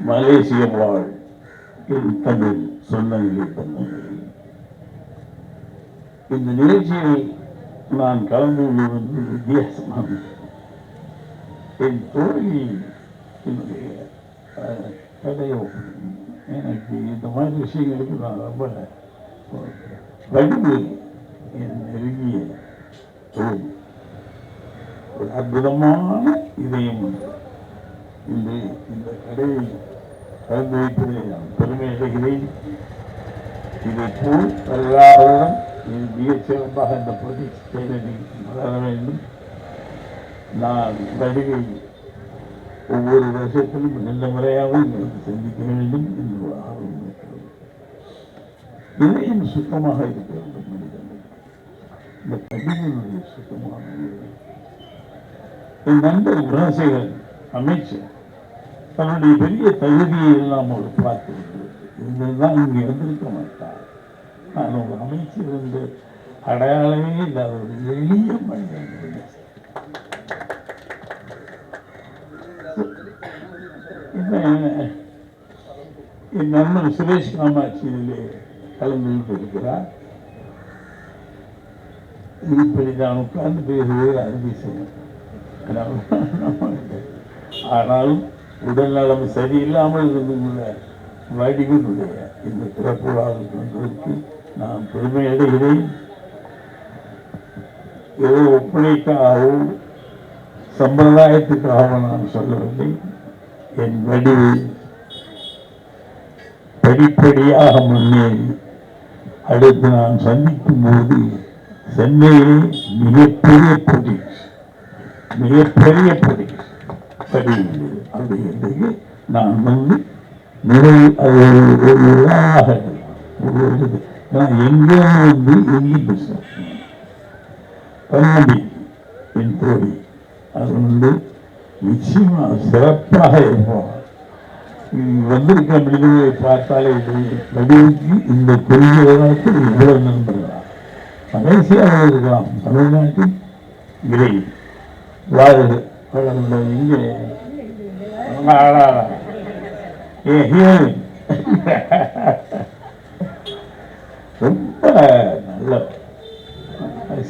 மலேசிய வாழ் என் தமிழ் சொந்தங்களே இந்த நிகழ்ச்சியை நான் கலந்து கொள்வது வித்தியாசமாக என் தோழி என்னுடைய கதையோ எனக்கு இந்த மாதிரி விஷயங்களுக்கு நான் ரொம்ப வலிமை என் நெருங்கிய தோழி. ஒரு அற்புதமான இதயம் உண்டு. இல்லை இந்த கடையை கலந்து வைப்பதை நான் பெருமை அடைகிறேன். இதை போல் வருடாருடன் இது மிகச் சிறப்பாக இந்த பகுதி செயலி வளர வேண்டும். நான் நடிகை ஒவ்வொரு வருஷத்திலும் நல்ல முறையாகவும் சந்திக்க வேண்டும் என்று ஒரு ஆர்வம் இருக்கிறது. இதயம் சுத்தமாக இருக்க வேண்டும் மனிதனுக்கு இந்த கடிதனுடைய சுத்தமாக என் நண்பர் குணசேகர் அமைச்சர் தன்னுடைய பெரிய தகுதியை எல்லாம் அவர் பார்த்து இருந்ததுதான் இங்கே இருந்திருக்க மாட்டார் நான் ஒரு அமைச்சர் என்று அடையாளமே இல்லாத ஒரு எளிய மனிதன் என் நண்பன் சுரேஷ் காமாட்சி இதிலே கலந்து கொண்டிருக்கிறார் இப்படி நான் உட்கார்ந்து பேசுவது அருமை செய்யும் ஆனாலும் உடல் நலம் சரியில்லாமல் இருந்துள்ள வடிவனுடைய இந்த பிறப்பு கொண்டதற்கு நான் பெருமை அடைகிறேன். ஏதோ ஒப்பனைக்காகவோ சம்பிரதாயத்துக்காக நான் சொல்லவில்லை. என் வடிவு படிப்படியாக முன்னேறி அடுத்து நான் சந்திக்கும் போது சென்னையிலே மிகப்பெரிய பொடி மிகப்பெரிய பொடி படி அப்படிங்கிறதுக்கு நான் வந்து நிறைய அது நான் எங்கே வந்து எங்கேயும் பேசுகிறேன் பன்மதி என் தோழி அது வந்து நிச்சயமாக சிறப்பாக இருப்போம் வந்திருக்க மனிதர்களை பார்த்தாலே வடிவுக்கு இந்த குறுகிய இவ்வளவு நண்பர்களா மலேசியாவில் இருக்கலாம் தமிழ்நாட்டின் இடையில் வாழ்க இங்கே ஏ ரொம்ப நல்ல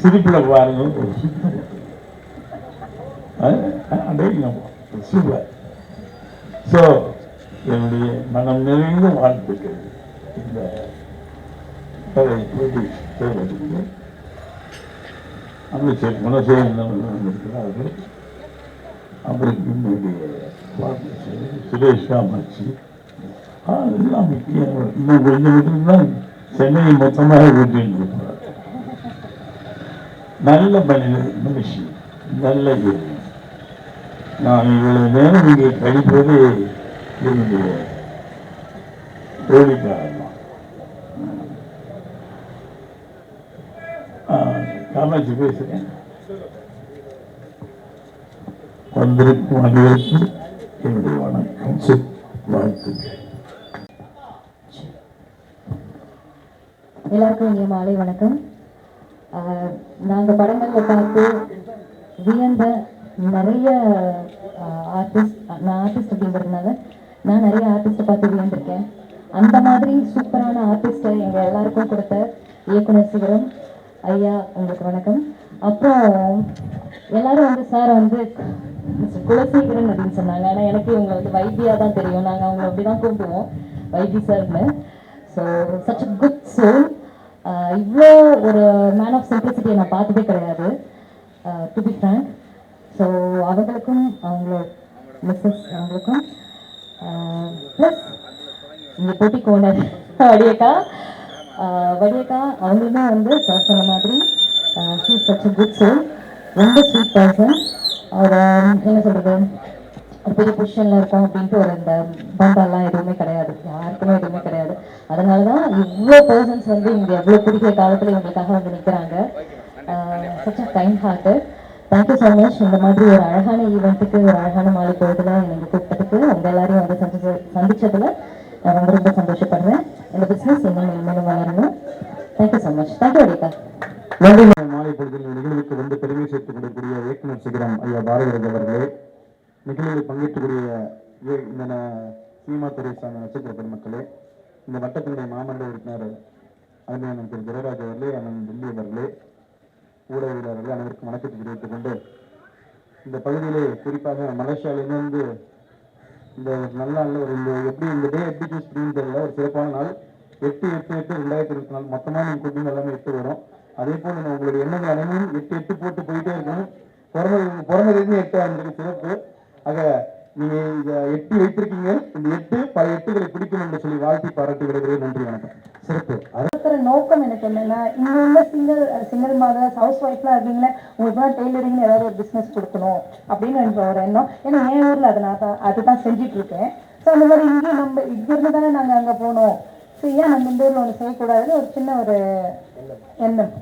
சிரிப்பில் பாருங்க. சூப்பர் ஸோ என்னுடைய மனம் நிறைந்த வாழ்த்துக்கள் இந்த கதை போட்டி செய்வதற்கு அமைச்சர் குணசேகரன் அவர்கள் வந்திருக்கிறார்கள் அவருக்கு என்னுடைய சுரேஷ் காமாட்சி ஆ, இன்னும் கொஞ்சம் விட்டுருந்தான் சென்னையை மொத்தமாக கூட்டிட்டு இருப்பார் நல்ல மனிதர் மனுஷி நல்ல நான் இவ்வளவு நேரம் இங்கே கழிப்பது என்னுடைய தோழிக்காரமா காமாட்சி பேசுறேன். வந்திருக்கும் அனைவருக்கும் என்னுடைய வணக்கம். வாழ்த்துக்கள். எல்லாருக்கும் இங்கே மாலை வணக்கம். ஆஹ் நாங்க பார்த்து வியந்த நிறைய ஆர்டிஸ்ட் நான் ஆர்டிஸ்ட் அப்படிங்கிறதுனால நான் நிறைய ஆர்டிஸ்ட்டை பார்த்து வியந்திருக்கேன். அந்த மாதிரி சூப்பரான ஆர்டிஸ்ட்டை எங்க எல்லாருக்கும் கொடுத்த இயக்குனர் சிவரம் ஐயா உங்களுக்கு வணக்கம். அப்புறம் எல்லாரும் வந்து சார் வந்து மிஸ்டர் குலசேகரன் அப்படின்னு சொன்னாங்க. ஆனா எனக்கு இவங்க வந்து வைத்தியா தான் தெரியும். நாங்க அப்படி அப்படிதான் கூப்பிடுவோம். வைத்தி சார்னு so such a good soul இவ்வளோ ஒரு மேன் ஆஃப் சிம்பிளிசிட்டியை நான் பார்த்ததே கிடையாது. டு பி ஃப்ரேங்க் ஸோ அவங்களுக்கும் அவங்களோட மிஸ்ஸஸ் அவங்களுக்கும் ப்ளஸ் இங்கே போட்டி கோனர் வடியக்கா. வடியக்கா அவங்களுமே வந்து சார் சொன்ன மாதிரி ஷீ சச் குட் சோல் ரொம்ப ஸ்வீட் பர்சன் அவர் என்ன சொல்கிறது ஒரு பெரிய பொசிஷன்ல இருக்கோம் அப்படின்ட்டு ஒரு இந்த பந்தாலாம் எதுவுமே கிடையாது. யாருக்குமே எதுவுமே கிடையாது. அதனால தான் இவ்வளோ பர்சன்ஸ் வந்து இங்கே எவ்வளோ குறுகிய காலத்தில் எங்களுக்காக வந்து நிற்கிறாங்க such a kind heart thank you so much இந்த மாதிரி ஒரு அழகான ஈவெண்ட்டுக்கு ஒரு அழகான மாலை பொழுதுல எனக்கு கூப்பிட்டதுக்கு அவங்க எல்லாரையும் வந்து சந்திச்ச சந்திச்சதுல நான் ரொம்ப ரொம்ப சந்தோஷப்படுறேன். இந்த பிஸ்னஸ் இன்னும் இன்னும் வளரணும். Thank you so much thank you அடிக்கா நன்றி. மாலை பொழுதில் நிகழ்வுக்கு வந்து பெருமை சேர்த்துக் கொள்ளக்கூடிய இயக்குனர் சிகரம் ஐயா பாரதிராஜ் அவர்களே நிகழ்வில் பங்கேற்றக்கூடிய இந்த சீமா துறை சார்ந்த நட்சத்திர பெருமக்களே இந்த வட்டத்தினுடைய மாமன்ற உறுப்பினர் அருமையான திரு. ஜெயராஜ் அவர்களே அண்ணன் டெல்லி அவர்களே ஊடகவியலாளர்களே அனைவருக்கும் வணக்கத்தை தெரிவித்துக் கொண்டு இந்த பகுதியிலே குறிப்பாக மலேசியாவிலிருந்து இந்த நல்ல நாள் ஒரு இந்த எப்படி இந்த டே எப்படி சூஸ் பண்ணி தெரியல. ஒரு சிறப்பான நாள். எட்டு எட்டு எட்டு ரெண்டாயிரத்தி இருபத்தி நாலு. மொத்தமா நீங்க கூட்டிங்க எல்லாமே எட்டு வரும். அதே போல நான் உங்களுடைய எண்ணங்கள் அனைவரும் எட்டு எட்டு போட்டு போயிட்டே இருக்கணும் பிறந்தது பிறந்ததுலேருந்து எட்டு வந்திருக்கு சிறப்பு. ஆக நீங்க இதை எட்டு வைத்திருக்கீங்க. இந்த எட்டு பல எட்டுகளை பிடிக்கும் என்று சொல்லி வாழ்த்தி பாராட்டி விடுகிறேன் நன்றி வணக்கம். சிறப்பு. இருக்கிற நோக்கம் எனக்கு என்னன்னா இங்க உள்ள சிங்கிள் சிங்கிள் மாதர் ஹவுஸ் ஒய்ஃப்லாம் இருக்கீங்களே உங்களுக்கு தான் டெய்லரிங்னு ஏதாவது ஒரு பிஸ்னஸ் கொடுக்கணும் அப்படின்னு எனக்கு ஒரு எண்ணம். ஏன்னா என் ஊர்ல அதை நான் தான் அதுதான் செஞ்சுட்டு இருக்கேன் ஸோ அந்த மாதிரி இங்கேயும் நம்ம இங்கிருந்து தானே நாங்கள் அங்கே போனோம். ஸோ ஏன் நம்ம இந்த ஊரில் ஒன்று செய்யக்கூடாதுன்னு ஒரு சின்ன ஒரு எண்ணம்.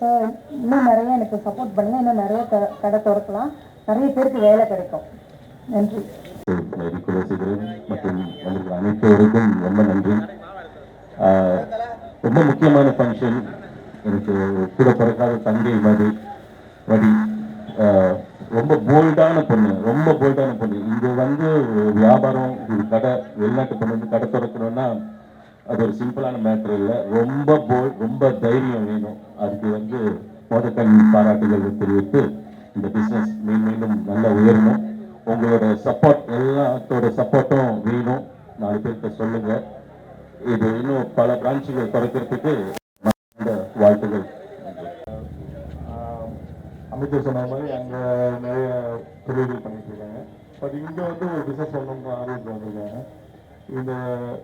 ஸோ இன்னும் நிறைய எனக்கு சப்போர்ட் பண்ணுங்க. இன்னும் நிறைய க- கடை திறக்கலாம். நிறைய பேருக்கு வேலை கிடைக்கும். நன்றி. மற்றும் அனைத்தவருக்கும் ரொம்ப நன்றி. ரொம்ப முக்கியமான ஃபங்க்ஷன் எனக்கு கூட பிறக்காத தங்கை மாதிரி வடி ரொம்ப போல்டான பொண்ணு. ரொம்ப போல்டான பொண்ணு. இங்கே வந்து வியாபாரம் ஒரு கடை வெளிநாட்டு பொண்ணு வந்து கடை திறக்கணும்னா அது ஒரு சிம்பிளான மேட்டர் இல்லை. ரொம்ப போல் ரொம்ப தைரியம் வேணும். அதுக்கு வந்து மோதக்கண் பாராட்டுகள் தெரிவித்து இந்த பிஸ்னஸ் மீண்டும் நல்லா உயரணும். உங்களோட சப்போர்ட் எல்லாத்தோட சப்போர்ட்டும் வேணும். நாலு பேர்கிட்ட சொல்லுங்க. இது இன்னும் பல பிரான்ச்சுகள் குறைக்கிறதுக்கு வாழ்த்துகள் அமைச்சர் சொன்ன மாதிரி அங்கே நிறைய தொழில்கள் பண்ணிட்டு இருக்காங்க. பட் இங்கே வந்து ஒரு பிஸ்னஸ் பண்ணணும்னு ஆர்வம் வந்திருக்காங்க இந்த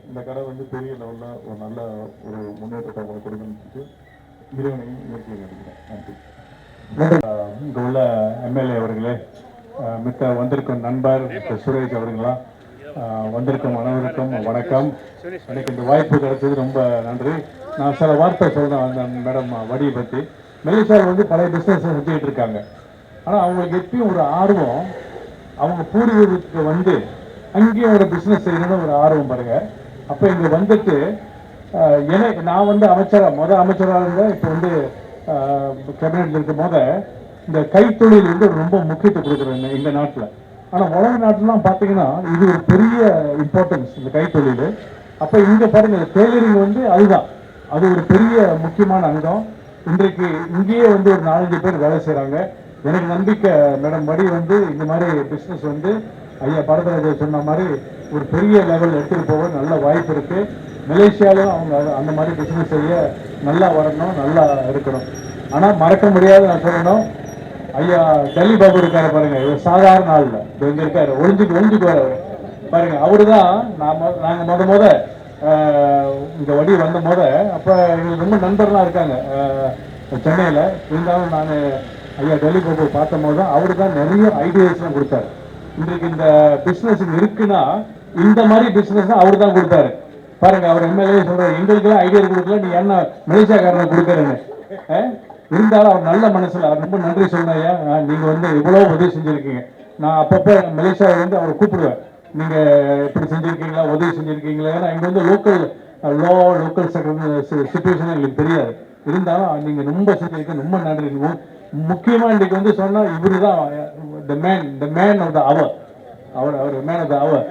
இந்த கடை வந்து பெரிய லெவலில் ஒரு நல்ல ஒரு முன்னேற்றத்தை அவங்களுக்கு கொடுக்கணும்னு இறைவனையும் முயற்சி எடுக்கிறேன் நன்றி இங்கே உள்ள எம்எல்ஏ அவர்களே மித்த வந்திருக்கும் நண்பர் சுரேஷ் அவர்களா வந்திருக்கும் அனைவருக்கும் வணக்கம். எனக்கு இந்த வாய்ப்பு கிடைச்சது ரொம்ப நன்றி. நான் சில வார்த்தை சொல்கிறேன் அந்த மேடம் வடியை பற்றி மெலிசார் வந்து பழைய பிஸ்னஸ் செஞ்சுக்கிட்டு இருக்காங்க. ஆனால் அவங்களுக்கு எப்பயும் ஒரு ஆர்வம் அவங்க பூர்வீகத்துக்கு வந்து அங்கேயும் ஒரு பிஸ்னஸ் செய்யணும்னு ஒரு ஆர்வம் பாருங்க. அப்போ இங்கே வந்துட்டு என நான் வந்து அமைச்சராக முத அமைச்சராக இருந்தேன் இப்போ வந்து கேபினெட்ல இருக்கும் போத இந்த கைத்தொழில் வந்து ரொம்ப முக்கியத்துவம் கொடுக்குறேன் இந்த நாட்டில். ஆனால் உலக நாட்டிலாம் பார்த்தீங்கன்னா இது ஒரு பெரிய இம்பார்ட்டன்ஸ் இந்த கைத்தொழில். அப்போ இங்கே பாருங்கள் டெய்லரிங் வந்து அதுதான். அது ஒரு பெரிய முக்கியமான அங்கம். இன்றைக்கு இங்கேயே வந்து ஒரு நாலஞ்சு பேர் வேலை செய்கிறாங்க எனக்கு நம்பிக்கை மேடம் மடி வந்து இந்த மாதிரி பிஸ்னஸ் வந்து ஐயா பரதராஜர் சொன்ன மாதிரி ஒரு பெரிய லெவல் எடுத்துகிட்டு போக நல்ல வாய்ப்பு இருக்குது மலேசியாவிலும் அவங்க அந்த மாதிரி பிஸ்னஸ் செய்ய நல்லா வரணும் நல்லா இருக்கணும். ஆனால் மறக்க முடியாத நான் சொல்லணும் ஐயா டெல்லி பாபு இருக்காரு பாருங்க இவர் சாதாரண ஆள் இல்லை இங்கே இருக்கார் இருக்காரு ஒளிஞ்சுக்கு ஒளிஞ்சுக்கு வர பாருங்க அவரு தான் நாம நாங்கள் முத முத இந்த வழி வந்த முத அப்போ எங்களுக்கு ரொம்ப நண்பர்லாம் இருக்காங்க சென்னையில். இருந்தாலும் நான் ஐயா டெல்லி பாபு பார்த்த போது தான் அவரு தான் நிறைய ஐடியாஸ்லாம் கொடுத்தாரு. இன்றைக்கு இந்த பிஸ்னஸ் இருக்குன்னா இந்த மாதிரி பிஸ்னஸ் அவர் தான் கொடுத்தாரு பாருங்க அவர் எம்எல்ஏ சொல்றாரு எங்களுக்கெல்லாம் ஐடியா கொடுக்கல நீ என்ன மலேசியாக்காரனை கொடுக்கறேன்னு. அஹ்? இருந்தாலும் அவர் நல்ல மனசுல அவர் ரொம்ப நன்றி சொன்னாயா நீங்க வந்து இவ்வளவு உதவி செஞ்சிருக்கீங்க. நான் அப்பப்போ மலேசியாவை வந்து அவரை கூப்பிடுவேன். நீங்க இப்படி செஞ்சிருக்கீங்களா உதவி செஞ்சிருக்கீங்களா? ஏன்னா இங்க வந்து லோக்கல் லோ லோக்கல் சுச்சுவேஷன் எங்களுக்கு தெரியாது. இருந்தாலும் நீங்க ரொம்ப செஞ்சிருக்கீங்க ரொம்ப நன்றி. முக்கியமா இன்னைக்கு வந்து சொன்னா இவரு தான் the man the man of the hour hour hour man of the hour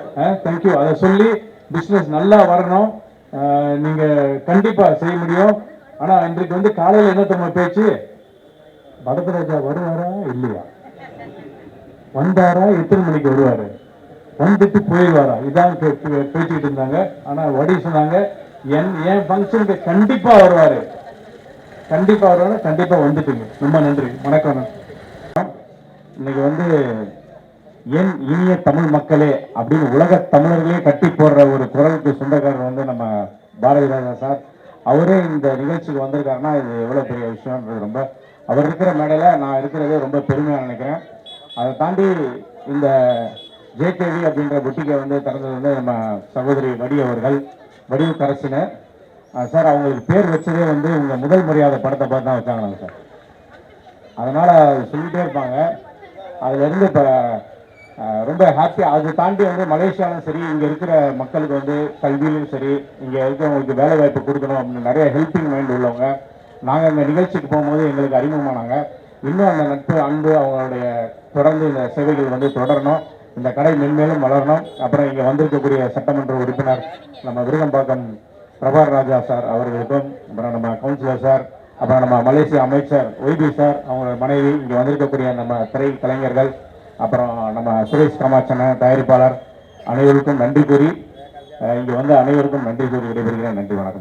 thank you அதை சொல்லி பிஸ்னஸ் நல்லா வரணும். நீங்கள் நீங்க கண்டிப்பா செய்ய முடியும். ஆனா இன்றைக்கு வந்து காலையில என்ன தம்ம பேச்சு? பரதராஜா வருவாரா? இல்லையா? வந்தாரா? எத்தனை மணிக்கு வருவாரு? வந்துட்டு போயிடுவாரா? இதான் பேசிக்கிட்டு இருந்தாங்க. ஆனா வடி சொன்னாங்க என் என் ஃபங்க்ஷனுக்கு கண்டிப்பா வருவாரு. கண்டிப்பா வருவாரு கண்டிப்பா வந்துட்டுங்க. ரொம்ப நன்றி. வணக்கம். இன்னைக்கு வந்து என் இனிய தமிழ் மக்களே அப்படின்னு உலக தமிழர்களே கட்டி போடுற ஒரு குரலுக்கு சொந்தக்காரர் வந்து நம்ம பாரதிராஜா சார். அவரே இந்த நிகழ்ச்சிக்கு வந்திருக்காருன்னா இது எவ்வளோ பெரிய விஷயம்ன்றது ரொம்ப அவர் இருக்கிற மேடையில் நான் இருக்கிறதே ரொம்ப பெருமையாக நினைக்கிறேன். அதை தாண்டி இந்த ஜேகேவி அப்படின்ற புட்டிக்கை வந்து திறந்தது வந்து நம்ம சகோதரி வடி அவர்கள் வடிவு கரசினர் சார் அவங்களுக்கு பேர் வச்சதே வந்து உங்கள் முதல் மரியாதை படத்தை பார்த்து தான் வச்சாங்க சார். அதனால் சொல்லிகிட்டே இருப்பாங்க. அதுல இருந்து இப்ப ரொம்ப ஹாப்பி அதை தாண்டி வந்து மலேசியாலும் சரி இங்க இருக்கிற மக்களுக்கு வந்து கல்வியிலும் சரி இங்க இருக்கிறவங்களுக்கு வேலை வாய்ப்பு கொடுக்கணும் அப்படின்னு நிறைய ஹெல்பிங் மைண்ட் உள்ளவங்க. நாங்க இந்த நிகழ்ச்சிக்கு போகும்போது எங்களுக்கு அறிமுகமானாங்க. இன்னும் அந்த நட்பு அன்பு அவங்களுடைய தொடர்ந்து இந்த சேவைகள் வந்து தொடரணும். இந்த கடை மென்மேலும் வளரணும். அப்புறம் இங்கே வந்திருக்கக்கூடிய சட்டமன்ற உறுப்பினர் நம்ம விருகம்பாக்கம் பிரபார் ராஜா சார் அவர்களுக்கும் அப்புறம் நம்ம கவுன்சிலர் சார் அப்புறம் நம்ம மலேசிய அமைச்சர் ஒய்பி சார் அவங்களோட மனைவி இங்கே வந்திருக்கக்கூடிய நம்ம திரை கலைஞர்கள் அப்புறம் நம்ம சுரேஷ் காமாட்சன தயாரிப்பாளர் அனைவருக்கும் நன்றி கூறி இங்கே வந்து அனைவருக்கும் நன்றி கூறி விடைபெறுகிறேன். நன்றி வணக்கம்.